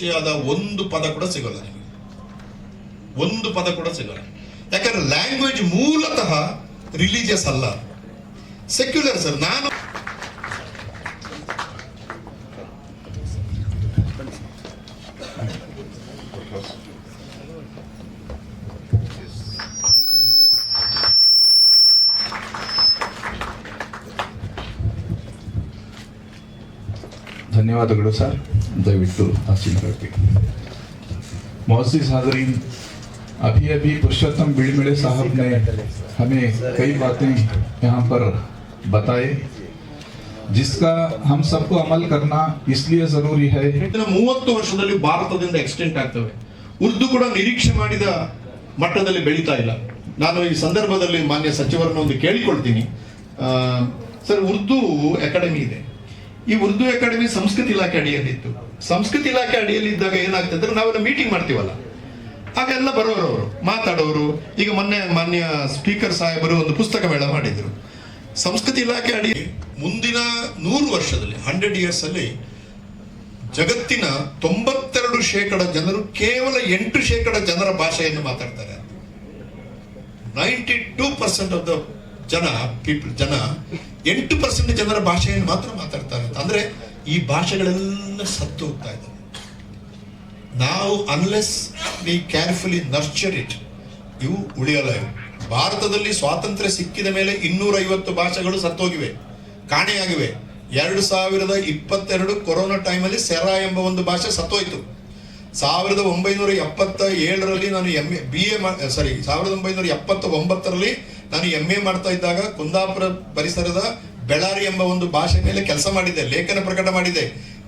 ವಿಷಯದ ಒಂದು ಪದ ಕೂಡ ಸಿಗೋಲ್ಲ ನಿಮಗೆ. ಒಂದು ಪದ ಕೂಡ ಸಿಗೋಲ್ಲ. ಯಾಕಂದ್ರೆ ಲ್ಯಾಂಗ್ವೇಜ್ ಮೂಲತಃ ರಿಲಿಜಿಯಸ್ ಅಲ್ಲ. ಸೆಕ್ಯುಲರ್ ಸರ್ ನಾನು ಧನ್ಯವಾದಗಳು ಸರ್. ದಯವಿಟ್ಟು ಆಸೀನರಾಗಬೇಕು मौसी हाजरीन अभी अभी पुरुषोत्तम बिड़मिड़े साहब ने हमें कई बातें यहाँ पर बताए जिसका हम सबको अमल करना इसलिए जरूरी है ಮುಂದಿನ ಮೂವತ್ತು ವರ್ಷದಲ್ಲಿ ಭಾರತದಿಂದ ಎಕ್ಸ್ಟೆಂಟ್ ಆಗ್ತವೆ ಉರ್ದು ಕೂಡ ನಿರೀಕ್ಷೆ ಮಾಡಿದ ಮಟ್ಟದಲ್ಲಿ ಬೆಳೀತಾ ಇಲ್ಲ ನಾನು ಈ ಸಂದರ್ಭದಲ್ಲಿ ಮಾನ್ಯ ಸಚಿವರನ್ನ ಒಂದು ಕೇಳಿಕೊಳ್ತೀನಿ ಆ, ಸರ್ ಉರ್ದು ಅಕಾಡೆಮಿ ಇದೆ ಈ ಉರ್ದು ಅಕಾಡೆಮಿ ಸಂಸ್ಕೃತಿ ಇಲಾಖೆ ಅಡಿಯಲ್ಲಿತ್ತು. ಸಂಸ್ಕೃತಿ ಇಲಾಖೆ ಅಡಿಯಲ್ಲಿ ಇದ್ದಾಗ ಏನಾಗ್ತದೆ ಅಂದ್ರೆ ನಾವೆಲ್ಲ ಮೀಟಿಂಗ್ ಮಾಡ್ತೀವಲ್ಲ. ಆಗೆಲ್ಲ ಬರೋರು ಅವರು, ಮಾತಾಡೋರು. ಈಗ ಮೊನ್ನೆ ಮಾನ್ಯ ಸ್ಪೀಕರ್ ಸಾಹೇಬರು ಒಂದು ಪುಸ್ತಕ ಮೇಳ ಮಾಡಿದ್ರು. ಸಂಸ್ಕೃತಿ ಇಲಾಖೆ ಅಡಿ ಮುಂದಿನ ನೂರು ವರ್ಷದಲ್ಲಿ ಹಂಡ್ರೆಡ್ ಇಯರ್ಸ್ ಅಲ್ಲಿ ಜಗತ್ತಿನ ತೊಂಬತ್ತೆರಡು ಶೇಕಡ ಜನರು ಕೇವಲ ಎಂಟು ಶೇಕಡ ಜನರ ಭಾಷೆಯನ್ನು ಮಾತಾಡ್ತಾರೆ ninety two percent of the ಜನ ಪೀಪಲ್ ಜನ, ಎಂಟು ಪರ್ಸೆಂಟ್ ಜನರ ಭಾಷೆಯನ್ನು ಮಾತ್ರ ಮಾತಾಡ್ತಾರೆ ಅಂತ. ಅಂದ್ರೆ ಈ ಭಾಷೆಗಳೆಲ್ಲ ಸತ್ತು ಹೋಗ್ತಾ ಇದೆ ನಾವು unless we carefully nurture it ಇವು ಉಳಿಯಲ್ಲ ಇವು. ಭಾರತದಲ್ಲಿ ಸ್ವಾತಂತ್ರ್ಯ ಸಿಕ್ಕಿದ ಮೇಲೆ ಇನ್ನೂರ ಐವತ್ತು ಭಾಷೆಗಳು ಸತ್ತೋಗಿವೆ, ಕಾಣೆಯಾಗಿವೆ. ಎರಡು ಸಾವಿರದ ಇಪ್ಪತ್ತೆರಡು ಕೊರೋನಾ ಟೈಮಲ್ಲಿ ಸೆರಾ ಎಂಬ ಒಂದು ಭಾಷೆ ಸತ್ತೋಯ್ತು. ಸಾವಿರದ ಒಂಬೈನೂರ ಎಪ್ಪತ್ತ ಏಳರಲ್ಲಿ ನಾನು M A, B A sorry ಸಾವಿರದ ಒಂಬೈನೂರ ಎಪ್ಪತ್ತ ಒಂಬತ್ತರಲ್ಲಿ ನಾನು ಎಂ ಎ ಮಾಡ್ತಾ ಇದ್ದಾಗ ಕುಂದಾಪುರ ಪರಿಸರದ ಬೆಳಾರಿ ಎಂಬ ಒಂದು ಭಾಷೆ ಮೇಲೆ ಕೆಲಸ ಮಾಡಿದೆ ಲೇಖನ ಪ್ರಕಟ ಮಾಡಿದೆ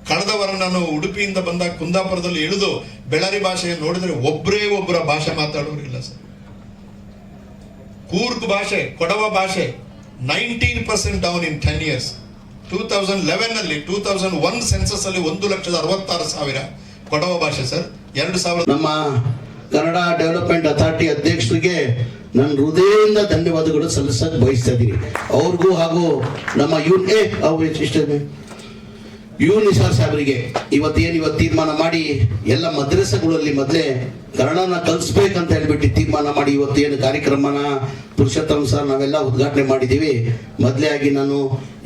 ಕಳೆದ ವಾರ ನಾನು ಉಡುಪಿಯಿಂದ ಬಂದಾಗ ಕುಂದಾಪುರದಲ್ಲಿ ಇಳಿದು ಬೆಳಾರಿ ಭಾಷೆಯನ್ನು ನೋಡಿದ್ರೆ ಒಬ್ಬರೇ ಒಬ್ಬರ ಭಾಷೆ ಮಾತಾಡೋರಿಲ್ಲ ಸರ್. ಕೂರ್ಗ್ ಭಾಷೆ, ಕೊಡವ ಭಾಷೆ, nineteen percent down in ten years. Two thousand eleven ಅಲ್ಲಿ, ಟೂ ತೌಸಂಡ್ ಒನ್ ಸೆನ್ಸಸ್ ಅಲ್ಲಿ ಒಂದು ಲಕ್ಷದ ಅರವತ್ತಾರು ಸಾವಿರ ಕೊಡವ ಭಾಷೆ, ಸರ್. ಎರಡು ಸಾವಿರದ ನಮ್ಮ ಕನ್ನಡ ಡೆವಲಪ್ಮೆಂಟ್ ಅಥಾರಿಟಿ ಅಧ್ಯಕ್ಷರಿಗೆ ನನ್ನ ಹೃದಯದಿಂದ ಧನ್ಯವಾದಗಳು ಸಲ್ಲಿಸಕ್ ಬಯಸ್ತಾ ಇದ್ದೀನಿ. ಅವ್ರಿಗೂ ಹಾಗೂ ನಮ್ಮ ಯೂನ್ ಎ ಅವ್ರ ಇಷ್ಟ ಯು ನಿಸಾರ್ ಸಾಹೇಬರಿಗೆ ಇವತ್ತೇನು ಇವತ್ತು ತೀರ್ಮಾನ ಮಾಡಿ ಎಲ್ಲ ಮದ್ರಸಗಳಲ್ಲಿ ಮೊದಲೇ ಕನ್ನಡನ ಕಲಿಸ್ಬೇಕಂತ ಹೇಳ್ಬಿಟ್ಟು ತೀರ್ಮಾನ ಮಾಡಿ ಇವತ್ತು ಏನು ಕಾರ್ಯಕ್ರಮನ ಪುರುಷೋತ್ತಮ ಸರ್ ನಾವೆಲ್ಲ ಉದ್ಘಾಟನೆ ಮಾಡಿದ್ದೀವಿ. ಮೊದಲೇ ಆಗಿ ನಾನು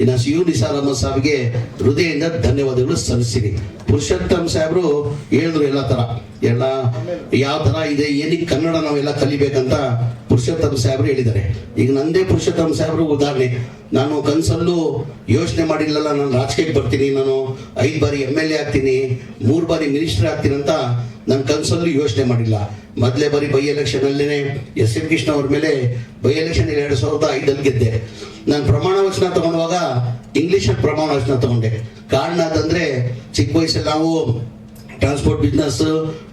ಇನ್ನು ಯು ನಿಸಾರ್ ಅಹಮದ್ ಸಾಹೇಬ್ಗೆ ಹೃದಯದಿಂದ ಧನ್ಯವಾದಗಳು ಸಲ್ಲಿಸ್ತೀನಿ. ಪುರುಷೋತ್ತಮ್ ಸಾಹೇಬರು ಹೇಳಿದ್ರು ಎಲ್ಲ ತರ ಎಲ್ಲ ಯಾವ ತರ ಇದೆ ಏನಕ್ಕೆ ಕನ್ನಡ ನಾವೆಲ್ಲ ಕಲಿಬೇಕಂತ ಪುರುಷೋತ್ತಮ್ ಸಾಹೇಬರು ಹೇಳಿದ್ದಾರೆ. ಈಗ ನಂದೇ ಪುರುಷೋತ್ತಮ ಸಾಹೇಬರು ಉದಾಹರಣೆ. ನಾನು ಕನಸಲ್ಲೂ ಯೋಚನೆ ಮಾಡಿಲ್ಲಲ್ಲ ನಾನು ರಾಜಕೀಯಕ್ಕೆ ಬರ್ತೀನಿ, ನಾನು ಐದು ಬಾರಿ ಎಂ ಎಲ್ ಎ ಆಗ್ತೀನಿ, ಮೂರು ಬಾರಿ ಮಿನಿಸ್ಟರ್ ಆಗ್ತೀನಿ ಅಂತ ನನ್ನ ಕನ್ಸಲ್ಲೂ ಯೋಚನೆ ಮಾಡಿಲ್ಲ. ಮೊದಲೇ ಬಾರಿ ಬೈ ಎಲೆಕ್ಷನ್ ಅಲ್ಲೇ ಎಸ್ ಎಂ ಕೃಷ್ಣ ಅವ್ರ ಮೇಲೆ ಬೈ ಎಲೆಕ್ಷನ್ ಎರಡು ಸಾವಿರದ ಐದಲ್ಲಿ ಗೆದ್ದೆ. ನಾನು ಪ್ರಮಾಣ ವಚನ ತಗೊಂಡವಾಗ ಇಂಗ್ಲೀಷಲ್ಲಿ ಪ್ರಮಾಣ ವಚನ ತಗೊಂಡೆ. ಕಾರಣ ಅದಂದ್ರೆ ಚಿಕ್ಕ ವಯಸ್ಸಲ್ಲಿ ನಾವು ಟ್ರಾನ್ಸ್ಪೋರ್ಟ್ ಬಿಸ್ನೆಸ್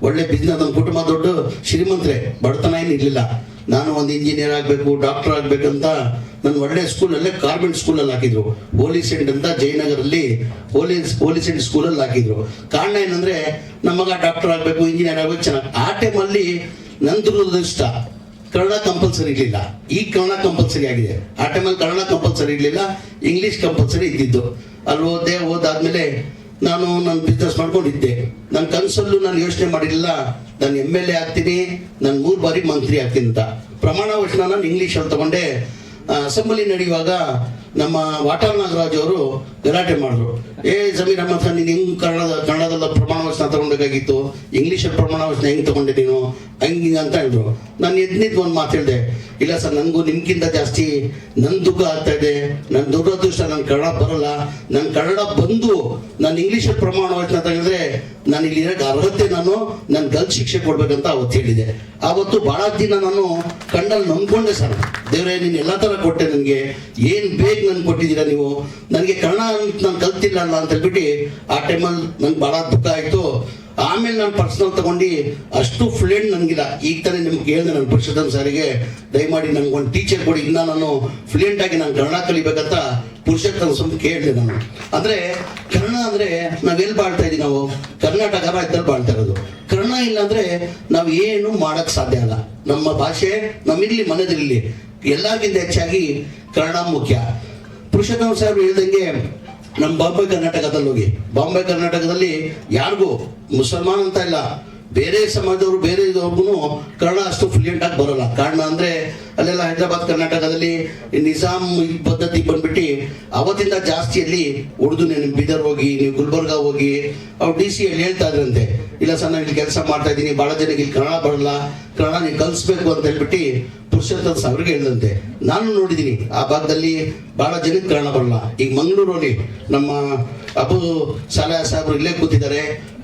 ಒಳ್ಳೆ ಬಿಸ್ನೆಸ್ ನಮ್ಮ ಕುಟುಂಬ ದೊಡ್ಡ ಶ್ರೀಮಂತರೆ. ಬಡತನ ಏನು ಇರಲಿಲ್ಲ ನಾನು ಒಂದು ಇಂಜಿನಿಯರ್ ಆಗಬೇಕು ಡಾಕ್ಟರ್ ಆಗಬೇಕಂತ ನನ್ನ ಒಳ್ಳೆ ಸ್ಕೂಲಲ್ಲೇ ಕಾರ್ಮೆಂಟ್ ಸ್ಕೂಲಲ್ಲಿ ಹಾಕಿದ್ರು. ಹೋಲಿ ಸೆಂಟ್ ಅಂತ ಜಯನಗರಲ್ಲಿ ಹೋಲಿ ಹೋಲಿ ಸೆಂಟ್ ಸ್ಕೂಲಲ್ಲಿ ಹಾಕಿದ್ರು. ಕಾರಣ ಏನಂದ್ರೆ ನಮಗ ಮಗ ಡಾಕ್ಟರ್ ಆಗಬೇಕು ಇಂಜಿನಿಯರ್ ಆಗಬೇಕು ಚೆನ್ನಾಗಿ. ಆ ಟೈಮಲ್ಲಿ ನನ್ನ ಇಷ್ಟ. ಕನ್ನಡ ಕಂಪಲ್ಸರಿ ಇರಲಿಲ್ಲ. ಈಗ ಕನ್ನಡ ಕಂಪಲ್ಸರಿ ಆಗಿದೆ. ಆ ಟೈಮಲ್ಲಿ ಕನ್ನಡ ಕಂಪಲ್ಸರಿ ಇರಲಿಲ್ಲ ಇಂಗ್ಲಿಷ್ ಕಂಪಲ್ಸರಿ ಇದ್ದಿದ್ದು. ಅಲ್ಲಿ ಓದೇ ಓದಾದ್ಮೇಲೆ ನಾನು ನನ್ನ ಬಿಸ್ನೆಸ್ ಮಾಡ್ಕೊಂಡಿದ್ದೆ. ನನ್ನ ಕನಸಲ್ಲೂ ನಾನು ಯೋಚನೆ ಮಾಡಿಲ್ಲ ನಾನು ಎಂ ಎಲ್ ಎ ಆಗ್ತೀನಿ, ನಾನು ಮೂರು ಬಾರಿ ಮಂತ್ರಿ ಆಗ್ತೀನಿ ಅಂತ. ಪ್ರಮಾಣ ವಚನ ನಾನು ಇಂಗ್ಲೀಷಲ್ಲಿ ತಗೊಂಡೆ. ಅಸೆಂಬ್ಲಿ ನಡೆಯುವಾಗ ನಮ್ಮ ವಾಟಾಳ್ ನಾಗರಾಜ್ ಅವರು ಗಲಾಟೆ ಮಾಡಿದ್ರು ಏ ಸಮೀರ್ ಅಹಮದ್ ಖಾನ್, ನೀನು ಹೆಂಗ್ ಕನ್ನಡದ, ಕನ್ನಡದಲ್ಲ ಪ್ರಮಾಣ ವಚನ ತಗೊಂಡಾಗಿತ್ತು ಇಂಗ್ಲೀಷಲ್ಲಿ ಪ್ರಮಾಣ ವಚನ ಹೆಂಗ್ ತಗೊಂಡೆ ನೀನು? ಹಂಗ್ ಅಂತ ಹೇಳಿದ್ರು ನಾನು ಎದ್ನಿದ್ದು ಒಂದು ಮಾತು ಹೇಳಿದೆ. ಇಲ್ಲ ಸರ್ ನನಗೂ ನಿಮ್ಗಿಂತ ಜಾಸ್ತಿ ನನ್ನ ದುಃಖ ಆಗ್ತಾ ಇದೆ. ನನ್ನ ದುರದೃಷ್ಟ ನನ್ನ ಕನ್ನಡ ಬರಲ್ಲ. ನನ್ನ ಕನ್ನಡ ಬಂದು ನಾನು ಇಂಗ್ಲೀಷಲ್ಲಿ ಪ್ರಮಾಣ ವಚನ ತಗೊಂಡ್ರೆ ನಾನು ಇಲ್ಲಿ ಇರೋಕ್ಕೆ ಅರ್ಹತೆ ನಾನು. ನನ್ನ ಗಲ್ ಶಿಕ್ಷೆ ಕೊಡ್ಬೇಕಂತ ಅವತ್ತು ಹೇಳಿದೆ. ಆವತ್ತು ಬಹಳ ದಿನ ನಾನು ಕಣ್ಣಲ್ಲಿ ನಂಬ್ಕೊಂಡೆ ಸರ್. ದೇವರೇ, ನೀನು ಎಲ್ಲ ಥರ ಕೊಟ್ಟೆ ನನಗೆ. ಏನು ಬೇಕು ನನ್ಗೆ ಕೊಟ್ಟಿದ್ದೀರಾ ನೀವು? ನನಗೆ ಕನ್ನಡ ನಾನು ಕಲ್ತಿಲ್ಲ ಅಂತ ಹೇಳ್ಬಿಟ್ಟು ಆ ಟೈಮಲ್ಲಿ ನಂಗೆ ಬಹಳ ದುಃಖ ಆಯಿತು. ಆಮೇಲೆ ನಾನು ಪರ್ಸನಲ್ ತಗೊಂಡು ಅಷ್ಟು ಫ್ಲೂಯೆಂಟ್ ನನಗಿಲ್ಲ. ಈಗ ತಾನೇ ನಿಮ್ಗೆ ಹೇಳಿದೆ ನಾನು ಪುರುಷೋತ್ತಮ್ ಸಾರಿಗೆ, ದಯಮಾಡಿ ನನಗೆ ಒಂದು ಟೀಚರ್ ಕೊಡಿ. ಇನ್ನ ನಾನು ಫ್ಲೂಯೆಂಟ್ ಆಗಿ ನಾನು ಕನ್ನಡ ಕಲಿಬೇಕಂತ ಪುರುಷೋತ್ತಮ ಸ್ವಲ್ಪ ಕೇಳಿದೆ ನಾನು. ಅಂದ್ರೆ ಕನ್ನಡ ಅಂದ್ರೆ ನಾವೆಲ್ಲಿ ಬಾಳ್ತಾ ಇದ್ದೀವಿ ನಾವು? ಕರ್ನಾಟಕ ರಾಜ್ಯದಲ್ಲಿ ಬಾಳ್ತಾ ಇರೋದು. ಕನ್ನಡ ಇಲ್ಲ ಅಂದ್ರೆ ನಾವು ಏನು ಮಾಡೋಕ್ಕೆ ಸಾಧ್ಯ ಅಲ್ಲ ನಮ್ಮ ಭಾಷೆ ನಮ್ಮಿರಲಿ ಮನದಿರಲಿ. ಎಲ್ಲರಿಗಿಂತ ಹೆಚ್ಚಾಗಿ ಕನ್ನಡ ಮುಖ್ಯ. ಪುರುಷೋತ್ತಮ ಸಾಹೇಬ್ ಹೇಳ್ದಂಗೆ ನಮ್ಮ ಬಾಂಬೆ ಕರ್ನಾಟಕದಲ್ಲಿ ಹೋಗಿ ಬಾಂಬೆ ಕರ್ನಾಟಕದಲ್ಲಿ ಯಾರಿಗೂ ಮುಸಲ್ಮಾನ್ ಅಂತ ಇಲ್ಲ. ಬೇರೆ ಸಮಾಜದವರು, ಬೇರೆ ಇದ್ರಿಗೂ ಕನ್ನಡ ಅಷ್ಟು ಫ್ಲೂಯೆಂಟ್ ಆಗಿ ಬರೋಲ್ಲ. ಕಾರಣ ಅಂದ್ರೆ ಅಲ್ಲೆಲ್ಲ ಹೈದರಾಬಾದ್ ಕರ್ನಾಟಕದಲ್ಲಿ ನಿಜಾಮ್ ಪದ್ಧತಿ ಬಂದ್ಬಿಟ್ಟು ಅವತ್ತಿಂದ ಜಾಸ್ತಿಯಲ್ಲಿ ಉರ್ದು ನೀವು ಬೀದರ್ ಹೋಗಿ, ನೀವು ಗುಲ್ಬರ್ಗ ಹೋಗಿ, ಅವ್ರು ಡಿ ಸಿ ಅಲ್ಲಿ ಹೇಳ್ತಾ ಇದ್ರಂತೆ. ಇಲ್ಲ ಸರ್ ನಾನು ಇಲ್ಲಿ ಕೆಲಸ ಮಾಡ್ತಾ ಇದ್ದೀನಿ ಬಹಳ ಜನಕ್ಕೆ ಇಲ್ಲಿ ಕನ್ನಡ ಬರಲ್ಲ, ಕನ್ನಡ ನೀವು ಕಲಿಸ್ಬೇಕು ಅಂತ ಹೇಳ್ಬಿಟ್ಟು ಪುರುಷೋತ್ತಮ ಸಾವಿರಿಗೆ ಹೇಳಿದಂತೆ ನಾನು ನೋಡಿದ್ದೀನಿ. ಆ ಭಾಗದಲ್ಲಿ ಬಹಳ ಜನಕ್ಕೆ ಕನ್ನಡ ಬರಲ್ಲ. ಈಗ ಮಂಗಳೂರಲ್ಲಿ ನಮ್ಮ ಅಬು ಸಾಲ ಸಾಹೇಬ್ರು ಇಲ್ಲೇ ಕೂತಿದ್ದಾರೆ.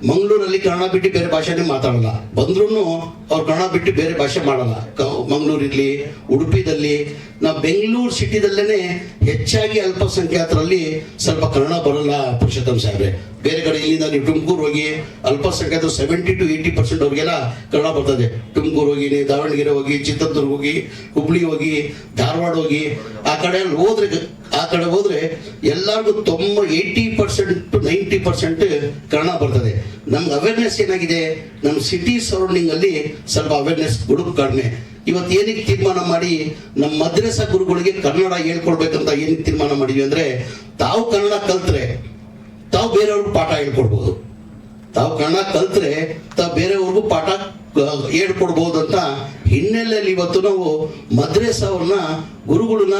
ಮಂಗಳೂರಲ್ಲಿ ಕನ್ನಡ ಬಿಟ್ಟು ಬೇರೆ ಭಾಷೆನೇ ಮಾತಾಡಲ್ಲ. ಬಂದ್ರೂ ಅವ್ರು ಕನ್ನಡ ಬಿಟ್ಟು ಬೇರೆ ಭಾಷೆ ಮಾಡಲ್ಲ. ಉಡುಪಿಯಲ್ಲಿ ಉಡುಪಿದಲ್ಲಿ, ನಾವು ಬೆಂಗಳೂರು ಸಿಟಿದಲ್ಲೇ ಹೆಚ್ಚಾಗಿ ಅಲ್ಪಸಂಖ್ಯಾತರಲ್ಲಿ ಸ್ವಲ್ಪ ಕನ್ನಡ ಬರಲ್ಲ ಪುರುಷೋತ್ತಮ್ ಸಾಹೇಬ್ರೆ. ಬೇರೆ ಕಡೆ ಇಲ್ಲಿಂದ ನೀವು ತುಮಕೂರು ಹೋಗಿ ಅಲ್ಪಸಂಖ್ಯಾತರು ಸೆವೆಂಟಿ ಟು ಏಯ್ಟಿ ಪರ್ಸೆಂಟ್ ಅವ್ರಿಗೆಲ್ಲ ಕನ್ನಡ ಬರ್ತದೆ ತುಮಕೂರು ಹೋಗಿ ದಾವಣಗೆರೆ ಹೋಗಿ ಚಿತ್ರದುರ್ಗ ಹೋಗಿ, ಹುಬ್ಳಿ ಹೋಗಿ, ಧಾರವಾಡ ಹೋಗಿ, ಆ ಕಡೆ ಹೋದ್ರೆ, ಆ ಕಡೆ ಹೋದ್ರೆ ಎಲ್ಲರಿಗೂ ತೊಂಬ eighty percent to ninety percent Kannada ಬರ್ತದೆ ನಮ್ಗೆ ಅವೇರ್ನೆಸ್ ಏನಾಗಿದೆ? ನಮ್ಮ ಸಿಟಿ ಸರೌಂಡಿಂಗಲ್ಲಿ ಸ್ವಲ್ಪ ಅವೇರ್ನೆಸ್ ಗುಡುಗು ಕಡಿಮೆ. ಇವತ್ತು ಏನಕ್ಕೆ ತೀರ್ಮಾನ ಮಾಡಿ ನಮ್ಮ ಮದ್ರಸ ಗುರುಗಳಿಗೆ ಕನ್ನಡ ಹೇಳ್ಕೊಡ್ಬೇಕಂತ ಏನಕ್ಕೆ ತೀರ್ಮಾನ ಮಾಡಿದ್ವಿ ಅಂದ್ರೆ, ತಾವು ಕನ್ನಡ ಕಲ್ತ್ರೆ ತಾವು ಬೇರೆಯವ್ರಿಗೂ ಪಾಠ ಹೇಳ್ಕೊಡ್ಬೋದು. ತಾವು ಕನ್ನಡ ಕಲ್ತ್ರೆ ತಾವು ಬೇರೆಯವ್ರಿಗೂ ಪಾಠ ಹೇಳ್ಕೊಡ್ಬೋದು ಅಂತ ಹಿನ್ನೆಲೆಯಲ್ಲಿ ಇವತ್ತು ನಾವು ಮದ್ರೇಸ ಅವ್ರನ್ನ ಗುರುಗಳನ್ನ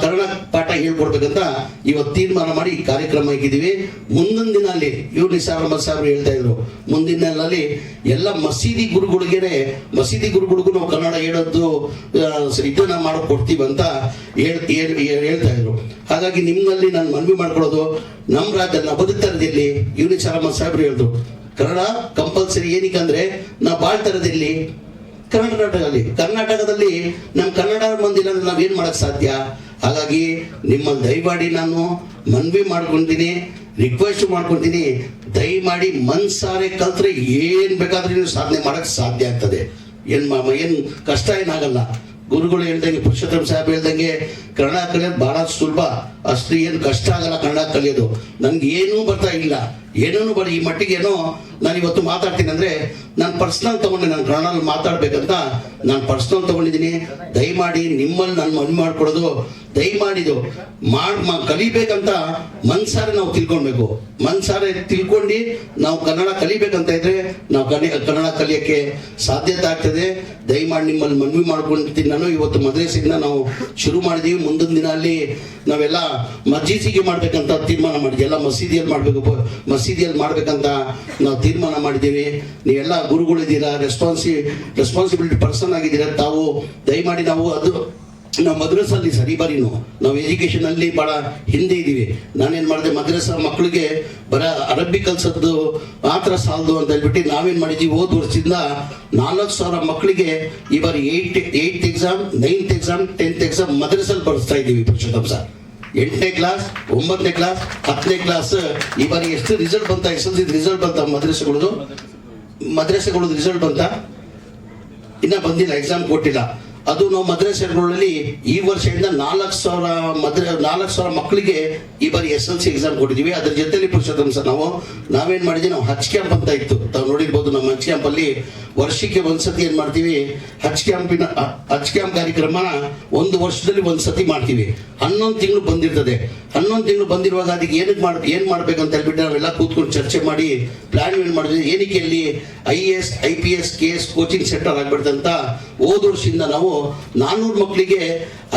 ಕನ್ನಡ ಪಾಠ ಹೇಳ್ಕೊಡ್ಬೇಕಂತ ಇವತ್ತು ತೀರ್ಮಾನ ಮಾಡಿ ಕಾರ್ಯಕ್ರಮ ಇಕ್ಕಿದೀವಿ ಮುಂದಿನ ದಿನ ಅಲ್ಲಿ ಇವ್ರು ನಿಸಾರ್ ಅಹಮದ್ ಸಾಹೇಬ್ರು ಹೇಳ್ತಾ ಇದ್ರು. ಮುಂದಿನ ದಿನದಲ್ಲಿ ಎಲ್ಲ ಮಸೀದಿ ಗುರುಗಳಿಗೆ ಮಸೀದಿ ಗುರುಗಳಿಗೂ ನಾವು ಕನ್ನಡ ಹೇಳೋದು ಇದನ್ನ ಮಾಡಿಕೊಡ್ತೀವಿ ಅಂತ ಹೇಳ್- ಹೇಳ್- ಹೇಳ್- ಹೇಳ್ತಾ ಇದ್ರು. ಹಾಗಾಗಿ ನಿಮ್ಮಲ್ಲಿ ನಾನು ಮನವಿ ಮಾಡ್ಕೊಳ್ಳೋದು ನಮ್ಮ ರಾಜ್ಯ ನಾವು ಬದುಕ್ತಾ ಯುನಿ ಅಹಮದ್ ಸಾಹೇಬ್ರು ಹೇಳಿದ್ರು. ಕನ್ನಡ ಕಂಪಲ್ಸರಿ ಏನಕ್ಕೆ ನಾವು ಬಾಳ್ತರದಲ್ಲಿ ಕರ್ನಾಟಕದಲ್ಲಿ ಕರ್ನಾಟಕದಲ್ಲಿ ನಮ್ಮ ಕನ್ನಡ ಬಂದಿಲ್ಲ ಅಂದ್ರೆ ನಾವೇನ್ ಮಾಡಕ್ ಸಾಧ್ಯ? ಹಾಗಾಗಿ ನಿಮ್ಮಲ್ಲಿ ದಯಮಾಡಿ ನಾನು ಮನವಿ ಮಾಡ್ಕೊಂತೀನಿ ರಿಕ್ವೆಸ್ಟ್ ಮಾಡ್ಕೊಂತೀನಿ ದಯಮಾಡಿ ಮನ್ಸಾರೆ ಕಲ್ತ್ರೆ ಏನ್ ಬೇಕಾದ್ರೆ ನೀವು ಸಾಧನೆ ಮಾಡಕ್ ಸಾಧ್ಯ ಆಗ್ತದೆ. ಏನ್ ಮಾಮ ಏನ್ ಕಷ್ಟ ಏನಾಗಲ್ಲ. ಗುರುಗಳು ಹೇಳ್ದಂಗೆ, ಪುರುಷೋತ್ತಮ ಸಾಹೇಬ್ ಹೇಳ್ದಂಗೆ ಕನ್ನಡ ಬಹಳ ಸುಲಭ. ಅಷ್ಟು ಏನು ಕಷ್ಟ ಆಗಲ್ಲ ಕನ್ನಡ ಕಲಿಯೋದು. ನನ್ಗೆ ಏನೂ ಬರ್ತಾ ಇಲ್ಲ. ಏನೂ ಬರ ಈ ಮಟ್ಟಿಗೆ ಏನೋ ನಾನು ಇವತ್ತು ಮಾತಾಡ್ತೀನಿ ಅಂದ್ರೆ ನಾನು ಪರ್ಸ್ನಲ್ ತಗೊಂಡೆ ನಾನು ಕನ್ನಡಲ್ಲಿ ಮಾತಾಡ್ಬೇಕಂತ ನಾನು ಪರ್ಸ್ನಲ್ ತಗೊಂಡಿದ್ದೀನಿ. ದಯಮಾಡಿ ನಿಮ್ಮಲ್ಲಿ ನಾನು ಮನವಿ ಮಾಡ್ಕೊಡೋದು. ದಯಮಾಡಿದು ಮಾಡ್ ಕಲಿಬೇಕಂತ ಮನ್ಸಾರೆ ನಾವು ತಿಳ್ಕೊಳ್ಬೇಕು. ಮನ್ಸಾರೆ ತಿಳ್ಕೊಂಡು ನಾವು ಕನ್ನಡ ಕಲಿಬೇಕಂತ ಇದ್ರೆ ನಾವು ಕಲಿ ಕನ್ನಡ ಕಲಿಯಕ್ಕೆ ಸಾಧ್ಯತೆ ಆಗ್ತದೆ. ದಯಮಾಡಿ ನಿಮ್ಮಲ್ಲಿ ಮನವಿ ಮಾಡ್ಕೊಂತೀನಿ ನಾನು. ಇವತ್ತು ಮದ್ರಸೆಯಿಂದ ನಾವು ಶುರು ಮಾಡಿದೀವಿ. ಮುಂದಿನ ದಿನ ಅಲ್ಲಿ ನಾವೆಲ್ಲ ಮಸ್ಜಿದಿಗೆ ಮಾಡ್ಬೇಕಂತ ತೀರ್ಮಾನ ಮಾಡಿದ್ವಿ. ಎಲ್ಲ ಮಸೀದಿಯಲ್ಲಿ ಮಾಡಬೇಕು ಮಸೀದಿಯಲ್ಲಿ ಮಾಡ್ಬೇಕಂತ ನಾವು ತೀರ್ಮಾನ ಮಾಡಿದ್ದೀವಿ. ನೀವೆಲ್ಲ ಗುರುಗಳಿದ್ದೀರಾ ರೆಸ್ಪಾನ್ಸಿ ರೆಸ್ಪಾನ್ಸಿಬಿಲಿಟಿ ಪರ್ಸನ್ ಆಗಿದ್ದೀರಾ, ತಾವು ದಯಮಾಡಿ ನಾವು ಅದು, ನಾವು ಮದ್ರಸಲ್ಲಿ ಸರಿ ಬರೀನು. ನಾವು ಎಜುಕೇಶನ್ ಅಲ್ಲಿ ಬಹಳ ಹಿಂದೆ ಇದ್ದೀವಿ. ನಾನೇನ್ ಮಾಡಿದೆ, ಮದ್ರಸ ಮಕ್ಕಳಿಗೆ ಬರ ಅರಬ್ಬಿ ಕಲ್ಸದ್ದು ಮಾತ್ರ ಸಾಲದು ಅಂತ ಹೇಳ್ಬಿಟ್ಟು ನಾವೇನ್ ಮಾಡಿದ್ವಿ ಹೋದ ವರ್ಷದಿಂದ ನಾಲ್ಕು ಸಾವಿರ ಮಕ್ಕಳಿಗೆ ಈ ಬಾರಿ eight eight exam ninth exam tenth exam ಮದ್ರಸಲ್ಲಿ ಬರ್ಸ್ತಾ ಇದ್ದೀವಿ ಪುರುಷೋತ್ತಮ್ ಸರ್. ಎಂಟನೇ ಕ್ಲಾಸ್ ಒಂಬತ್ತನೇ ಕ್ಲಾಸ್ ಹತ್ತನೇ ಕ್ಲಾಸ್ ಈ ಬಾರಿ ಎಷ್ಟು ರಿಸಲ್ಟ್ ಬಂತ? ಎಸ್ ಎಲ್ ಸಿ ರಿಸಲ್ಟ್ ಬಂತ ಮದ್ರಸೆಗಳದು? ಮದ್ರಸೆಗಳದ್ದು ರಿಸಲ್ಟ್ ಬಂತ? ಇನ್ನ ಬಂದಿಲ್ಲ ಎಕ್ಸಾಮ್ ಕೊಟ್ಟಿಲ್ಲ. ಅದು ನಾವು ಮದ್ರಸೆಗಳಲ್ಲಿ ಈ ವರ್ಷದಿಂದ ನಾಲ್ಕು ಸಾವಿರ ಮದ್ರ, ನಾಲ್ಕು ಸಾವಿರ ಮಕ್ಕಳಿಗೆ ಈ ಬಾರಿ ಎಸ್ ಎಲ್ ಸಿ ಎಕ್ಸಾಮ್ ಕೊಟ್ಟಿದ್ದೀವಿ ಅದ್ರ ಜೊತೆಲಿ ಪುರುಷೋತ್ತಮ ಸರ್, ನಾವು, ನಾವೇನ್ ಮಾಡಿದ್ವಿ? ನಾವು ಹಚ್ ಕ್ಯಾಂಪ್ ಅಂತ ಇತ್ತು. ತಾವು ನೋಡಿರ್ಬೋದು ನಮ್ಮ ಹಚ್ ಕ್ಯಾಂಪ್ ಅಲ್ಲಿ ವರ್ಷಕ್ಕೆ ಒಂದ್ಸತಿ ಏನ್ ಮಾಡ್ತೀವಿ? ಹಚ್ ಕ್ಯಾಂಪಿನ ಹಚ್ ಕ್ಯಾಂಪ್ ಕಾರ್ಯಕ್ರಮನ ಒಂದು ವರ್ಷದಲ್ಲಿ ಒಂದ್ಸತಿ ಮಾಡ್ತೀವಿ. ಹನ್ನೊಂದು ತಿಂಗಳು ಬಂದಿರ್ತದೆ. ಹನ್ನೊಂದು ತಿಂಗಳು ಬಂದಿರುವಾಗ ಅದಕ್ಕೆ ಏನಕ್ಕೆ ಮಾಡ್, ಏನ್ ಮಾಡ್ಬೇಕಂತ ಹೇಳ್ಬಿಟ್ಟು ನಾವೆಲ್ಲ ಕೂತ್ಕೊಂಡು ಚರ್ಚೆ ಮಾಡಿ ಪ್ಲಾನ್ ಏನ್ ಮಾಡಿದ್ವಿ? ಏನಕ್ಕೆ ಅಲ್ಲಿ I S I P S K S coaching centre ಆಗ್ಬಿಡ್ತಂತ ಹೋದ ವರ್ಷದಿಂದ ನಾವು ನಾನ್ನೂರು ಮಕ್ಕಳಿಗೆ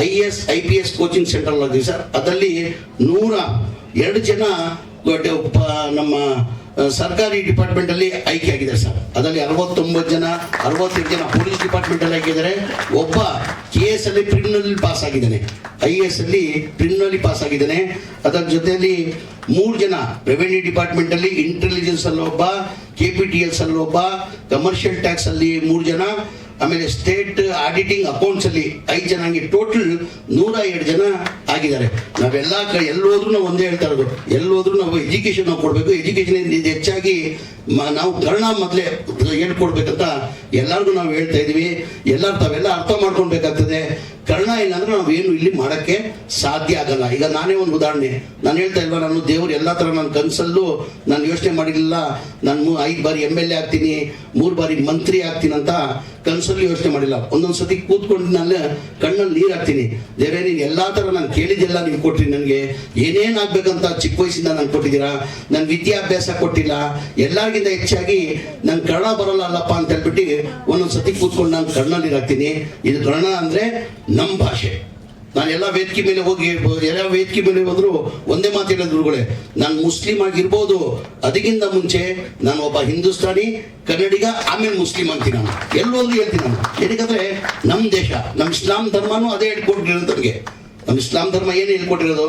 I S I P S coaching centre ಆಗಿದ್ವಿ sir. ಅದರಲ್ಲಿ ನೂರ ಎರಡು ಜನ ನಮ್ಮ ಸರ್ಕಾರಿ ಡಿಪಾರ್ಟ್ಮೆಂಟ್ ಅಲ್ಲಿ ಆಯ್ಕೆ ಆಗಿದೆ ಸರ್. ಅದರಲ್ಲಿ ಅರವತ್ತೊಂಬತ್ತು ಜನ, ಅರವತ್ತೆಂಟು ಜನ ಪೊಲೀಸ್ ಡಿಪಾರ್ಟ್ಮೆಂಟ್ ಅಲ್ಲಿ ಆಗಿದ್ದಾರೆ ಒಬ್ಬ ಕೆ ಎಸ್ ಅಲ್ಲಿ ಪ್ರಿಮಿನಲ್ ಪಾಸ್ ಆಗಿದ್ದಾನೆ. ಐ ಎಸ್ ಅಲ್ಲಿ ಪ್ರಿಮಿನಲ್ ಪಾಸ್ ಆಗಿದ್ದಾನೆ. ಅದರ ಜೊತೆಯಲ್ಲಿ ಮೂರು ಜನ ರೆವೆನ್ಯೂ ಡಿಪಾರ್ಟ್ಮೆಂಟ್ ಅಲ್ಲಿ ಇಂಟೆಲಿಜೆನ್ಸ್ ಅಲ್ಲಿ ಒಬ್ಬ ಕೆ ಪಿ ಟಿ ಎಲ್ಸ್ ಅಲ್ಲಿ ಒಬ್ಬ, ಕಮರ್ಷಿಯಲ್ ಟ್ಯಾಕ್ಸ್ ಅಲ್ಲಿ ಮೂರು ಜನ, ಆಮೇಲೆ ಸ್ಟೇಟ್ ಆಡಿಟಿಂಗ್ ಅಕೌಂಟ್ಸ್ ಅಲ್ಲಿ ಐದು ಜನ, ಹಂಗೆ ಟೋಟಲ್ ನೂರ ಎರಡು ಜನ ಆಗಿದ್ದಾರೆ. ನಾವೆಲ್ಲ ಎಲ್ಲೋದ್ರೂ ನಾವು ಒಂದೇ ಹೇಳ್ತಾ ಇರೋದು. ಎಲ್ಲೋದ್ರೂ ನಾವು ಎಜುಕೇಶನ್ ನಾವು ಕೊಡಬೇಕು. ಎಜುಕೇಶನ್ ಹೆಚ್ಚಾಗಿ ನಾವು ಕರ್ಣ ಮೊದಲೇ ಹೇಳ್ಕೊಡ್ಬೇಕಂತ ಎಲ್ಲರಿಗೂ ನಾವು ಹೇಳ್ತಾ ಇದೀವಿ. ಎಲ್ಲರೂ ತಾವೆಲ್ಲ ಅರ್ಥ ಮಾಡ್ಕೊಳ್ಬೇಕಾಗ್ತದೆ. ಕರ್ಣ ಇಲ್ಲಾಂದ್ರೆ ನಾವು ಏನು ಇಲ್ಲಿ ಮಾಡಕ್ಕೆ ಸಾಧ್ಯ ಆಗಲ್ಲ. ಈಗ ನಾನೇ ಒಂದು ಉದಾಹರಣೆ. ನಾನು ಹೇಳ್ತಾ ಇಲ್ವಾ, ನಾನು ದೇವ್ರು ಎಲ್ಲ ಥರ ನನ್ನ ಕನಸಲ್ಲೂ ನಾನು ಯೋಚನೆ ಮಾಡಿರಲಿಲ್ಲ. ನಾನು ಐದು ಬಾರಿ ಎಂ ಎಲ್ ಎ ಆಗ್ತೀನಿ, ಮೂರು ಬಾರಿ ಮಂತ್ರಿ ಆಗ್ತೀನಿ ಅಂತ ಕನಸಲ್ಲಿ ಯೋಚನೆ ಮಾಡಿಲ್ಲ. ಒಂದೊಂದು ಸತಿ ಕೂತ್ಕೊಂಡು ನಾನು ಕಣ್ಣಲ್ಲಿ ನೀರು ಹಾಕ್ತೀನಿ. ದೇವರೇ, ನೀನು ಎಲ್ಲ ಥರ ನಾನು ಕೇಳಿದೆಲ್ಲ ನೀವು ಕೊಟ್ರಿ ನನಗೆ. ಏನೇನಾಗಬೇಕಂತ ಚಿಕ್ಕ ವಯಸ್ಸಿಂದ ನಾನು ಕೊಟ್ಟಿದ್ದೀರಾ? ನನ್ನ ವಿದ್ಯಾಭ್ಯಾಸ ಕೊಟ್ಟಿಲ್ಲ. ಎಲ್ಲರಿಗಿಂತ ಹೆಚ್ಚಾಗಿ ನಂಗೆ ಕನ್ನಡ ಬರಲ್ಲ ಅಲ್ಲಪ್ಪ ಅಂತ ಹೇಳ್ಬಿಟ್ಟು ಒಂದೊಂದು ಸತಿ ಕೂತ್ಕೊಂಡು ನಾನು ಕನ್ನಡ ಹಾಕ್ತೀನಿ ಇದು ಕನ್ನಡ ಅಂದ್ರೆ ನಮ್ಮ ಭಾಷೆ. ನಾನು ಎಲ್ಲ ವೇದಿಕೆ ಮೇಲೆ ಹೋಗಿ ಎಲ್ಲ ವೇದಿಕೆ ಮೇಲೆ ಹೋದ್ರು ಒಂದೇ ಮಾತು ಹೇಳೋದು ಗುರುಗಳೇ. ನಾನು ಮುಸ್ಲಿಂ ಆಗಿರ್ಬೋದು. ಅದಕ್ಕಿಂತ ಮುಂಚೆ ನಾನು ಒಬ್ಬ ಹಿಂದೂಸ್ತಾನಿ, ಕನ್ನಡಿಗ, ಆಮೇಲೆ ಮುಸ್ಲಿಂ ಅಂತೀನಿ ನಾನು. ಎಲ್ಲೋದ್ರು ಹೇಳ್ತೀನಿ ನಾನು. ಏನಕ್ಕಂದ್ರೆ ನಮ್ಮ ದೇಶ ನಮ್ಮ ಇಸ್ಲಾಂ ಧರ್ಮನೂ ಅದೇ ಹೇಳ್ಕೊಟ್ಟಿರೋದು ನಮಗೆ ನಮ್ಮ ಇಸ್ಲಾಂ ಧರ್ಮ ಏನು ಹೇಳ್ಕೊಟ್ಟಿರೋದು?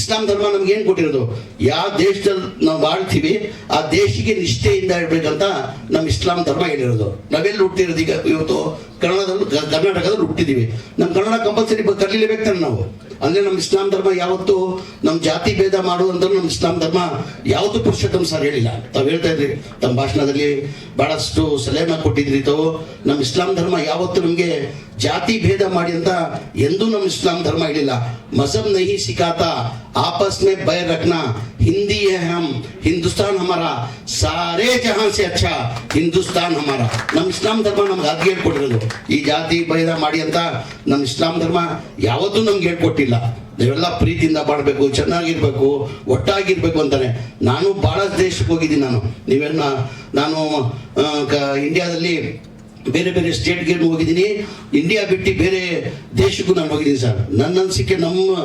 ಇಸ್ಲಾಂ ಧರ್ಮ ನಮ್ಗೆ ಏನು ಕೊಟ್ಟಿರೋದು? ಯಾವ ದೇಶದಲ್ಲಿ ನಾವು ಬಾಳ್ತೀವಿ, ಆ ದೇಶಕ್ಕೆ ನಿಷ್ಠೆಯಿಂದ ಇರ್ಬೇಕಂತ ನಮ್ಮ ಇಸ್ಲಾಂ ಧರ್ಮ ಹೇಳಿರೋದು ನಾವೆಲ್ಲಿ ಹುಟ್ಟಿರೋದು ಈಗ ಇವತ್ತು? ಕನ್ನಡದಲ್ಲಿ ಕ- ಕರ್ನಾಟಕದಲ್ಲಿ ಹುಟ್ಟಿದೀವಿ ನಮ್ಮ ಕನ್ನಡ ಕಂಪಲ್ಸರಿ ಕಲೀಲೇಬೇಕು ತಾನೆ ನಾವು ಅಂದ್ರೆ ನಮ್ಮ ಇಸ್ಲಾಂ ಧರ್ಮ ಯಾವತ್ತು ನಮ್ಮ ಜಾತಿ ಭೇದ ಮಾಡುವಂತ ನಮ್ಮ ಇಸ್ಲಾಂ ಧರ್ಮ ಯಾವತ್ತೂ ಪುರುಷೋತ್ತಮ ಸರ್ ಹೇಳಿಲ್ಲ ತಾವು ಹೇಳ್ತಾ ಇದ್ರಿ ತಮ್ಮ ಭಾಷಣದಲ್ಲಿ ಬಹಳಷ್ಟು ಸಲಹೆ ಕೊಟ್ಟಿದ್ರಿ ತಾವು ನಮ್ಮ ಇಸ್ಲಾಂ ಧರ್ಮ ಯಾವತ್ತು ನಮಗೆ ಜಾತಿ ಭೇದ ಮಾಡಿ ಅಂತ ಎಂದೂ ನಮ್ಮ ಇಸ್ಲಾಂ ಧರ್ಮ ಹೇಳಿಲ್ಲ ಮಜಹಬ್ ನಹಿ ಸಿಖಾತಾ आपस में बैर रखना हिंदी है हम हिंदुस्तान हमारा सारे जहां से अच्छा ಹಿಂದೂಸ್ತಾನ್ ಹಮಾರ ನಮ್ಮ ಇಸ್ಲಾಂ ಧರ್ಮ ನಮ್ಗೆ ಅದ್ ಹೇಳ್ಕೊಟ್ಟಿರೋದು ಈ ಜಾತಿ ಭೇದ ಮಾಡಿ ಅಂತ ನಮ್ಮ ಇಸ್ಲಾಂ ಧರ್ಮ ಯಾವತ್ತೂ ನಮ್ಗೆ ಹೇಳ್ಕೊಟ್ಟಿಲ್ಲ. ನೀವೆಲ್ಲ ಪ್ರೀತಿಯಿಂದ ಬಾಳ್ಬೇಕು, ಚೆನ್ನಾಗಿರ್ಬೇಕು, ಒಟ್ಟಾಗಿರ್ಬೇಕು ಅಂತಾನೆ. ನಾನು ಭಾಳ ದೇಶಕ್ಕೆ ಹೋಗಿದ್ದೀನಿ ನಾನು. ನೀವೆಲ್ಲ, ನಾನು ಕ- ಇಂಡಿಯಾದಲ್ಲಿ ಬೇರೆ ಬೇರೆ ಸ್ಟೇಟ್ಗೆ ಹೋಗಿದ್ದೀನಿ. ಇಂಡಿಯಾ ಬಿಟ್ಟು ಬೇರೆ ದೇಶಕ್ಕೂ ನಾನು ಹೋಗಿದ್ದೀನಿ ಸರ್. ನನ್ನ ಅನಿಸಿಕೆ ನಮ್ಮ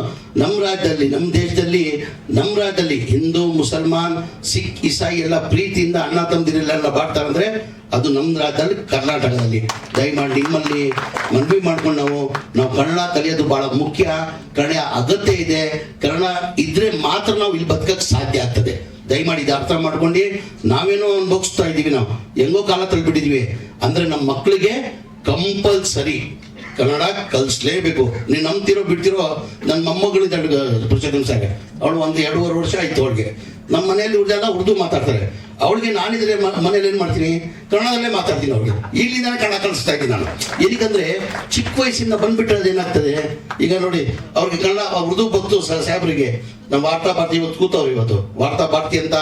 ನಮ್ಮ ರಾಜ್ಯದಲ್ಲಿ, ನಮ್ಮ ದೇಶದಲ್ಲಿ, ನಮ್ಮ ರಾಜ್ಯದಲ್ಲಿ ಹಿಂದೂ, ಮುಸಲ್ಮಾನ್, ಸಿಖ್, ಇಸಾಯಿ ಎಲ್ಲ ಪ್ರೀತಿಯಿಂದ ಅಣ್ಣ ತಮ್ಮದಿರೆಲ್ಲ ಬಾಡ್ತಾರೆ ಅಂದ್ರೆ ಅದು ನಮ್ಮ ರಾಜ್ಯದಲ್ಲಿ ಕರ್ನಾಟಕದಲ್ಲಿ. ದಯಮಾಡಿ ನಿಮ್ಮಲ್ಲಿ ಮನವಿ ಮಾಡ್ಕೊಂಡು ನಾವು ನಾವು ಕನ್ನಡ ಕಲಿಯೋದು ಬಹಳ ಮುಖ್ಯ ಕನ್ನಡ ಅಗತ್ಯ ಇದೆ. ಕನ್ನಡ ಇದ್ರೆ ಮಾತ್ರ ನಾವು ಇಲ್ಲಿ ಬದುಕಕ್ಕೆ ಸಾಧ್ಯ ಆಗ್ತದೆ. ದಯಮಾಡಿ ಇದು ಅರ್ಥ ಮಾಡ್ಕೊಂಡು ನಾವೇನೋ ಅನುಭವಿಸ್ತಾ ಇದ್ದೀವಿ ನಾವು. ಹೆಂಗೋ ಕಾಲ ತಳ್ಬಿಟ್ಟಿದ್ವಿ ಅಂದ್ರೆ ನಮ್ಮ ಮಕ್ಕಳಿಗೆ ಕಂಪಲ್ಸರಿ ಕನ್ನಡ ಕಲಿಸ್ಲೇಬೇಕು. ನೀನು ನಂಬ್ತಿರೋ ಬಿಡ್ತಿರೋ ನನ್ನ ಮೊಮ್ಮಗಳಿದ್ದಾಳೆ ಪುರುಷೋತ್ತಮ ಸಾರೆ ಅವಳು ಒಂದು ಎರಡೂವರೆ ವರ್ಷ ಆಯ್ತು ಅವಳಿಗೆ. ನಮ್ಮ ಮನೆಯಲ್ಲಿ ಉಳಿದಾಗ ಉರ್ದು ಮಾತಾಡ್ತಾರೆ. ಅವಳಿಗೆ ನಾನಿದ್ರೆ ಮನೇಲಿ ಏನು ಮಾಡ್ತೀನಿ? ಕನ್ನಡದಲ್ಲೇ ಮಾತಾಡ್ತೀನಿ ಅವ್ರಿಗೆ ಇಲ್ಲಿಂದ ಕನ್ನಡ ಕಲಿಸ್ತಾ ಇದ್ದೀನಿ ನಾನು. ಏನಕ್ಕಂದ್ರೆ, ಚಿಕ್ಕ ವಯಸ್ಸಿಂದ ಬಂದ್ಬಿಟ್ರೆ ಏನಾಗ್ತದೆ? ಈಗ ನೋಡಿ, ಅವ್ರಿಗೆ ಕನ್ನಡ ಉರ್ದು ಗೊತ್ತು ಸಾಹೇಬರಿಗೆ ಸಾಹೇಬ್ರಿಗೆ. ನಮ್ಮ ವಾರ್ತಾ ಭಾರತಿ ಇವತ್ತು ಕೂತವ್ರು ಇವತ್ತು. ವಾರ್ತಾ ಭಾರತಿ ಅಂತ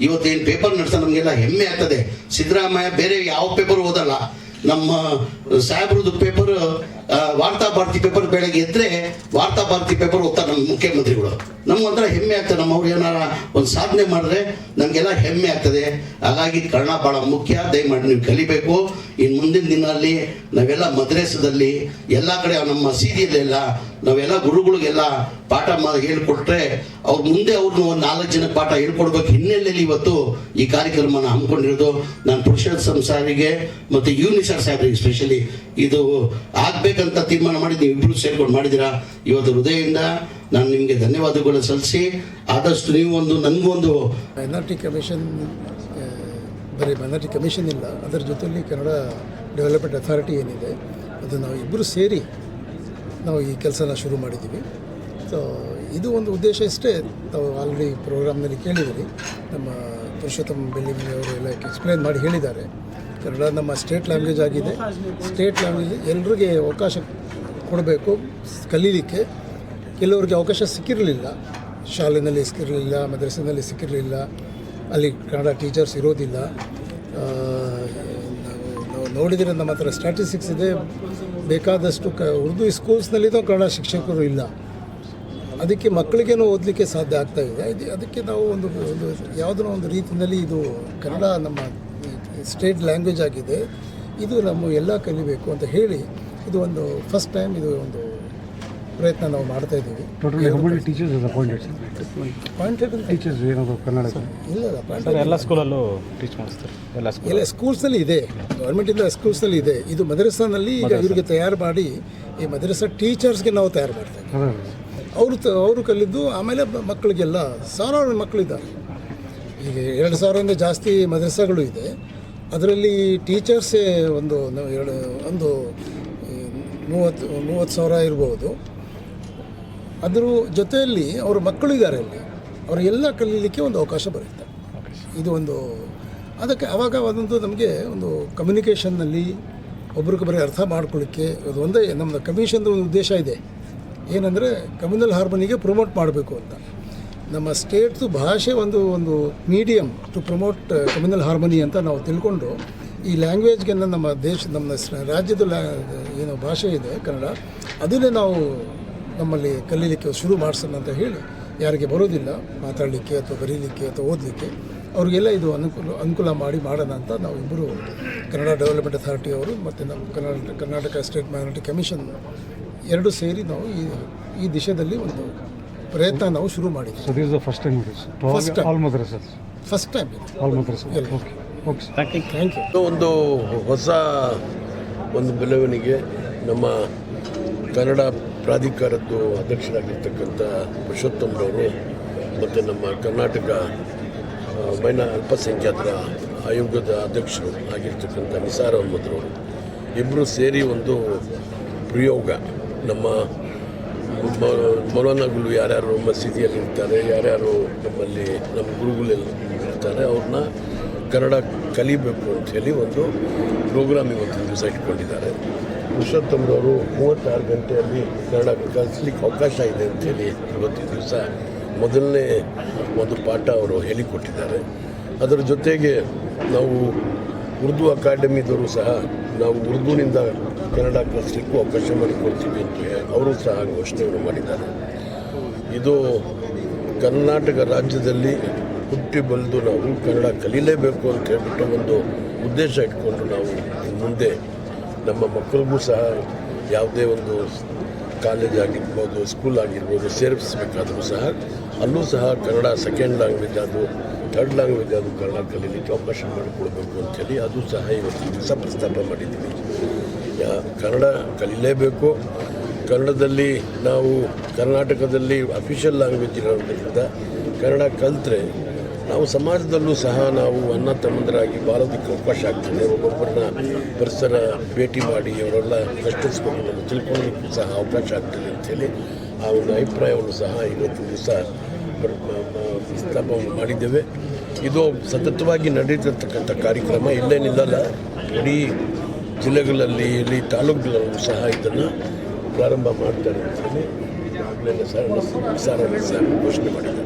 ಇವತ್ತೇನು ಪೇಪರ್ ನಡೆಸ ನಮಗೆಲ್ಲ ಹೆಮ್ಮೆ ಆಗ್ತದೆ. ಸಿದ್ದರಾಮಯ್ಯ ಬೇರೆ ಯಾವ ಪೇಪರ್ ಓದಲ್ಲ. ನಮ್ಮ ಸಾಹೇಬ್ರದ್ದು ಪೇಪರ್ ವಾರ್ತಾ ಭಾರತಿ ಪೇಪರ್ ಬೆಳಗ್ಗೆ ಎದ್ರೆ ವಾರ್ತಾ ಭಾರತಿ ಪೇಪರ್ ಓದ್ತಾರೆ ನಮ್ಮ ಮುಖ್ಯಮಂತ್ರಿಗಳು. ನಮ್ಗೊಂಥರ ಹೆಮ್ಮೆ ಆಗ್ತದೆ ನಮ್ಮವ್ರು ಏನಾರ ಒಂದು ಸಾಧನೆ ಮಾಡಿದ್ರೆ ನಮಗೆಲ್ಲ ಹೆಮ್ಮೆ ಆಗ್ತದೆ. ಹಾಗಾಗಿ ಕನ್ನಡ ಬಹಳ ಮುಖ್ಯ, ದಯಮಾಡಿ ನೀವು ಕಲಿಬೇಕು. ಇನ್ನು ಮುಂದಿನ ದಿನದಲ್ಲಿ ನಾವೆಲ್ಲ ಮದ್ರೇಸದಲ್ಲಿ ಎಲ್ಲ ಕಡೆ ನಮ್ಮ ಮಸೀದಿಯಲ್ಲೆಲ್ಲ ನಾವೆಲ್ಲ ಗುರುಗಳಿಗೆಲ್ಲ ಪಾಠ ಮಾಡಿ ಹೇಳ್ಕೊಟ್ರೆ ಅವ್ರ ಮುಂದೆ ಅವ್ರನ್ನ ಒಂದು ನಾಲ್ಕು ಜನ ಪಾಠ ಹೇಳ್ಕೊಡ್ಬೇಕು ಹಿನ್ನೆಲೆಯಲ್ಲಿ ಇವತ್ತು ಈ ಕಾರ್ಯಕ್ರಮನ ಹಮ್ಮಿಕೊಂಡಿರೋದು. ನಾನು ಪುರುಷ ಸಂಸಾರಿಗೆ ಮತ್ತು ಯೂನಿಸರ್ ಸಾಹೇಬ್ರಿಗೆ ಸ್ಪೆಷಲಿ ಇದು ಆಗ್ಬೇಕಂತ ತೀರ್ಮಾನ ಮಾಡಿ ನೀವು ಇಬ್ರು ಸೇರ್ಕೊಂಡು ಮಾಡಿದ್ದೀರಾ? ಇವತ್ತು ಹೃದಯದಿಂದ ನಾನು ನಿಮಗೆ ಧನ್ಯವಾದಗಳು ಸಲ್ಲಿಸಿ, ಆದಷ್ಟು ನೀವು ಒಂದು, ನನಗೂ ಒಂದು ಮೈನಾರಿಟಿ ಕಮಿಷನ್ ಬರೀ ಮೈನಾರಿಟಿ ಕಮಿಷನ್ ಇಲ್ಲ, ಅದರ ಜೊತೆಯಲ್ಲಿ ಕನ್ನಡ ಡೆವಲಪ್ಮೆಂಟ್ ಅಥಾರಿಟಿ ಏನಿದೆ, ಅದು ನಾವು ಇಬ್ಬರು ಸೇರಿ ನಾವು ಈ ಕೆಲಸನ ಶುರು ಮಾಡಿದ್ದೀವಿ. ಸೊ ಇದು ಒಂದು ಉದ್ದೇಶ ಇಷ್ಟೇ, ತಾವು ಆಲ್ರೆಡಿ ಪ್ರೋಗ್ರಾಮ್ನಲ್ಲಿ ಕೇಳಿದಿರಿ ನಮ್ಮ ಪುರುಷೋತ್ತಮ ಬೆಳ್ಳಿ ಅವರು ಎಲ್ಲ ಎಕ್ಸ್ಪ್ಲೇನ್ ಮಾಡಿ ಹೇಳಿದ್ದಾರೆ. ಕನ್ನಡ ನಮ್ಮ ಸ್ಟೇಟ್ ಲ್ಯಾಂಗ್ವೇಜ್ ಆಗಿದೆ. ಸ್ಟೇಟ್ ಲ್ಯಾಂಗ್ವೇಜ್ ಎಲ್ರಿಗೆ ಅವಕಾಶ ಕೊಡಬೇಕು, ಕಲೀಲಿಕ್ಕೆ. ಕೆಲವರಿಗೆ ಅವಕಾಶ ಸಿಕ್ಕಿರಲಿಲ್ಲ. ಶಾಲೆಯಲ್ಲಿ ಸಿಕ್ಕಿರಲಿಲ್ಲ, ಮದ್ರಸಿನಲ್ಲಿ ಸಿಕ್ಕಿರಲಿಲ್ಲ. ಅಲ್ಲಿ ಕನ್ನಡ ಟೀಚರ್ಸ್ ಇರೋದಿಲ್ಲ. ನಾವು ನಾವು ನೋಡಿದರೆ ನಮ್ಮ ಹತ್ರ ಸ್ಟ್ಯಾಟಿಸ್ಟಿಕ್ಸ್ ಇದೆ. ಬೇಕಾದಷ್ಟು ಕ, ಉರ್ದು ಸ್ಕೂಲ್ಸ್ನಲ್ಲಿನೂ ಕನ್ನಡ ಶಿಕ್ಷಕರು ಇಲ್ಲ. ಅದಕ್ಕೆ ಮಕ್ಕಳಿಗೇನೋ ಓದಲಿಕ್ಕೆ ಸಾಧ್ಯ ಆಗ್ತಾ ಇದು. ಅದಕ್ಕೆ ನಾವು ಒಂದು ಒಂದು, ಯಾವುದೋ ಒಂದು ರೀತಿಯಲ್ಲಿ ಇದು ಕನ್ನಡ ನಮ್ಮ ಸ್ಟೇಟ್ ಲ್ಯಾಂಗ್ವೇಜ್ ಆಗಿದೆ ಇದು ನಮ್ಮ ಎಲ್ಲ ಕಲಿಬೇಕು ಅಂತ ಹೇಳಿ ಇದು ಒಂದು ಫಸ್ಟ್ ಟೈಮ್ ಇದು ಒಂದು ಪ್ರಯತ್ನ ನಾವು ಮಾಡ್ತಾ ಇದ್ದೀವಿ. Totally teachers appointed sir? Teachers ಏನಾದ್ರು ಕನ್ನಡ ಇಲ್ಲ ಎಲ್ಲ ಸ್ಕೂಲಲ್ಲೂ ಟೀಚ್ ಮಾಡಿಸ್ತಾರೆ. ಎಲ್ಲ ಸ್ಕೂಲ್ ಎಲ್ಲ ಸ್ಕೂಲ್ಸಲ್ಲಿ ಇದೆ. ಗೌರ್ಮೆಂಟಿಂದ ಸ್ಕೂಲ್ಸಲ್ಲಿ ಇದೆ ಇದು. ಮದ್ರಸಾನಲ್ಲಿ ಈಗ ಇವರಿಗೆ ತಯಾರು ಮಾಡಿ ಈ ಮದ್ರಸಾ ಟೀಚರ್ಸ್ಗೆ ನಾವು ತಯಾರು ಮಾಡ್ತೇವೆ ಅವರು ತ ಅವರು ಕಲಿದ್ದು ಆಮೇಲೆ ಮಕ್ಕಳಿಗೆಲ್ಲ ಸಾವಿರಾರು ಮಕ್ಕಳಿದ್ದಾರೆ. ಈಗ ಎರಡು ಸಾವಿರದಿಂದ ಜಾಸ್ತಿ ಮದ್ರಸಾಗಳು ಇದೆ. ಅದರಲ್ಲಿ ಟೀಚರ್ಸೇ ಒಂದು ಎರಡು, ಒಂದು ಮೂವತ್ತು ಮೂವತ್ತು ಸಾವಿರ ಇರ್ಬೋದು. ಅದರ ಜೊತೆಯಲ್ಲಿ ಅವರ ಮಕ್ಕಳಿದ್ದಾರೆ ಅಲ್ಲಿ. ಅವರಿಗೆಲ್ಲ ಕಲೀಲಿಕ್ಕೆ ಒಂದು ಅವಕಾಶ ಬರುತ್ತೆ. ಇದು ಒಂದು, ಅದಕ್ಕೆ ಆವಾಗ ಅದೊಂದು ನಮಗೆ ಒಂದು ಕಮ್ಯುನಿಕೇಷನ್ನಲ್ಲಿ ಒಬ್ರಿಗೊಬ್ಬರಿಗೆ ಅರ್ಥ ಮಾಡ್ಕೊಳ್ಳಿಕ್ಕೆ ಅದು ಒಂದೇ ನಮ್ಮ ಕಮಿಷನ್ದು ಒಂದು ಉದ್ದೇಶ ಇದೆ. ಏನಂದರೆ ಕಮ್ಯುನಲ್ ಹಾರ್ಮೋನಿಗೆ ಪ್ರಮೋಟ್ ಮಾಡಬೇಕು ಅಂತ. ನಮ್ಮ ಸ್ಟೇಟ್ದು ಭಾಷೆ ಒಂದು ಒಂದು medium to promote communal harmony ಅಂತ ನಾವು ತಿಳ್ಕೊಂಡು, ಈ ಲ್ಯಾಂಗ್ವೇಜ್ಗೆ ನಮ್ಮ ದೇಶ, ನಮ್ಮ ರಾಜ್ಯದ ಲ್ಯಾ ಏನು ಭಾಷೆ ಇದೆ, ಕನ್ನಡ, ಅದನ್ನೇ ನಾವು ನಮ್ಮಲ್ಲಿ ಕಲೀಲಿಕ್ಕೆ ಶುರು ಮಾಡಿಸೋಣ ಅಂತ ಹೇಳಿ, ಯಾರಿಗೆ ಬರೋದಿಲ್ಲ, ಮಾತಾಡಲಿಕ್ಕೆ ಅಥವಾ ಬರೀಲಿಕ್ಕೆ ಅಥವಾ ಓದಲಿಕ್ಕೆ, ಅವರಿಗೆಲ್ಲ ಇದು ಅನುಕೂಲ ಅನುಕೂಲ ಮಾಡಿ ಮಾಡೋಣ ಅಂತ ನಾವು ಇಬ್ಬರು ಕನ್ನಡ ಡೆವಲಪ್ಮೆಂಟ್ ಅಥಾರಿಟಿ ಅವರು ಮತ್ತು ನಮ್ಮ Karnataka Karnataka state minority commission ಎರಡು ಸೇರಿ ನಾವು ಈ ಈ ದಿಶೆಯಲ್ಲಿ ಒಂದು ಪ್ರಯತ್ನ ನಾವು ಶುರು ಮಾಡಿದ್ವಿ so this the first time First time. all madrasas. First time all. ಎಲ್ಲ. ಓಕೆ. ಥ್ಯಾಂಕ್ ಯು ಇದು ಒಂದು ಹೊಸ ಒಂದು ಬೆಳವಣಿಗೆ ನಮ್ಮ ಕನ್ನಡ ಪ್ರಾಧಿಕಾರದ್ದು ಅಧ್ಯಕ್ಷರಾಗಿರ್ತಕ್ಕಂಥ ಪುರುಷೋತ್ತಮರವರು ಮತ್ತು ನಮ್ಮ ಕರ್ನಾಟಕ ಆ, ಮೈನ ಅಲ್ಪಸಂಖ್ಯಾತರ ಆಯೋಗದ ಅಧ್ಯಕ್ಷರು ಆಗಿರ್ತಕ್ಕಂಥ ನಿಸಾರ್ ಅಹಮದ್ರವರು ಇಬ್ಬರು ಸೇರಿ ಒಂದು ಪ್ರಯೋಗ ನಮ್ಮ ಮೌಲಾನಾಗಳು ಯಾರ್ಯಾರು ಮಸೀದಿಯಲ್ಲಿ ಇರ್ತಾರೆ ಯಾರ್ಯಾರು ನಮ್ಮಲ್ಲಿ ನಮ್ಮ ಗುರುಗಳೆಲ್ಲ ಇರ್ತಾರೆ ಅವ್ರನ್ನ ಕನ್ನಡ ಕಲಿಬೇಕು ಅಂಥೇಳಿ ಒಂದು ಪ್ರೋಗ್ರಾಮ್ ಇವತ್ತು ದಿವಸ ಇಟ್ಕೊಂಡಿದ್ದಾರೆ. ಪುರುಷೋತ್ತಮರವರು ಮೂವತ್ತಾರು ಗಂಟೆಯಲ್ಲಿ ಕನ್ನಡ ಕಲಿಸ್ಲಿಕ್ಕೆ ಅವಕಾಶ ಇದೆ ಅಂತೇಳಿ ಇವತ್ತು ದಿವಸ ಮೊದಲನೇ ಒಂದು ಪಾಠ ಅವರು ಹೇಳಿಕೊಟ್ಟಿದ್ದಾರೆ. ಅದರ ಜೊತೆಗೆ ನಾವು ಉರ್ದು ಅಕಾಡೆಮಿದವರು ಸಹ ನಾವು ಉರ್ದುನಿಂದ ಕನ್ನಡ ಕಲಿಸ್ಲಿಕ್ಕೂ ಅವಕಾಶ ಮಾಡಿಕೊಡ್ತೀವಿ ಅಂತ ಅವರು ಸಹ ಘೋಷಣೆಗಳು ಮಾಡಿದ್ದಾರೆ. ಇದು ಕರ್ನಾಟಕ ರಾಜ್ಯದಲ್ಲಿ ಹುಟ್ಟಿ ಬೆಳೆದು ನಾವು ಕನ್ನಡ ಕಲೀಲೇಬೇಕು ಅಂತ ಹೇಳ್ಬಿಟ್ಟು ಒಂದು ಉದ್ದೇಶ ಇಟ್ಕೊಂಡು ನಾವು ಮುಂದೆ ನಮ್ಮ ಮಕ್ಕಳಿಗೂ ಸಹ ಯಾವುದೇ ಒಂದು ಕಾಲೇಜ್ ಆಗಿರ್ಬೋದು, ಸ್ಕೂಲ್ ಆಗಿರ್ಬೋದು ಸೇರಿಸಬೇಕಾದ್ರೂ ಸಹ ಅಲ್ಲೂ ಸಹ ಕನ್ನಡ ಸೆಕೆಂಡ್ ಲ್ಯಾಂಗ್ವೇಜ್ ಆದರೂ ಥರ್ಡ್ ಲ್ಯಾಂಗ್ವೇಜ್ ಆದರೂ ಕನ್ನಡ ಕಲೀಲಿಕ್ಕೆ ಅವಕಾಶ ಮಾಡಿಕೊಡ್ಬೇಕು ಅಂತೇಳಿ ಅದು ಸಹ ಇವತ್ತು ಪ್ರಸ್ತಾಪ ಮಾಡಿದ್ದೀವಿ. ಕನ್ನಡ ಕಲೀಲೇಬೇಕು ಕನ್ನಡದಲ್ಲಿ ನಾವು ಕರ್ನಾಟಕದಲ್ಲಿ ಅಫಿಷಿಯಲ್ ಲ್ಯಾಂಗ್ವೇಜ್ ಇರೋದ್ರಿಂದ ಕನ್ನಡ ಕಲಿತ್ರೆ ನಾವು ಸಮಾಜದಲ್ಲೂ ಸಹ ನಾವು ಅನ್ನ ತಮ್ಮಂದರಾಗಿ ಬಾಳೋದಕ್ಕೆ ಅವಕಾಶ ಆಗ್ತದೆ. ಒಬ್ಬೊಬ್ಬರನ್ನ ಪರಿಸರ ಭೇಟಿ ಮಾಡಿ ಅವರೆಲ್ಲ ಕಷ್ಟಿಸ್ಕೊಂಡು ತಿಳ್ಕೊಳ್ಳೋದಕ್ಕೂ ಸಹ ಅವಕಾಶ ಆಗ್ತದೆ ಅಂಥೇಳಿ ಆ ಒಂದು ಅಭಿಪ್ರಾಯವನ್ನು ಸಹ ಇವತ್ತು ದಿವಸ ಮ- ಮಾಡಿದ್ದೇವೆ. ಇದು ಸತತವಾಗಿ ನಡೀತಿರ್ತಕ್ಕಂಥ ಕಾರ್ಯಕ್ರಮ. ಇಲ್ಲೇನಿಲ್ಲ ಇಡೀ ಜಿಲ್ಲೆಗಳಲ್ಲಿ ಇಲ್ಲಿ ತಾಲೂಕುಗಳಲ್ಲೂ ಸಹ ಇದನ್ನು ಪ್ರಾರಂಭ ಮಾಡ್ತಾರೆ ಅಂತೇಳಿ ಆಗಲೇ ಸರ್ ಸರ್ ಘೋಷಣೆ ಮಾಡಿದ್ದಾರೆ.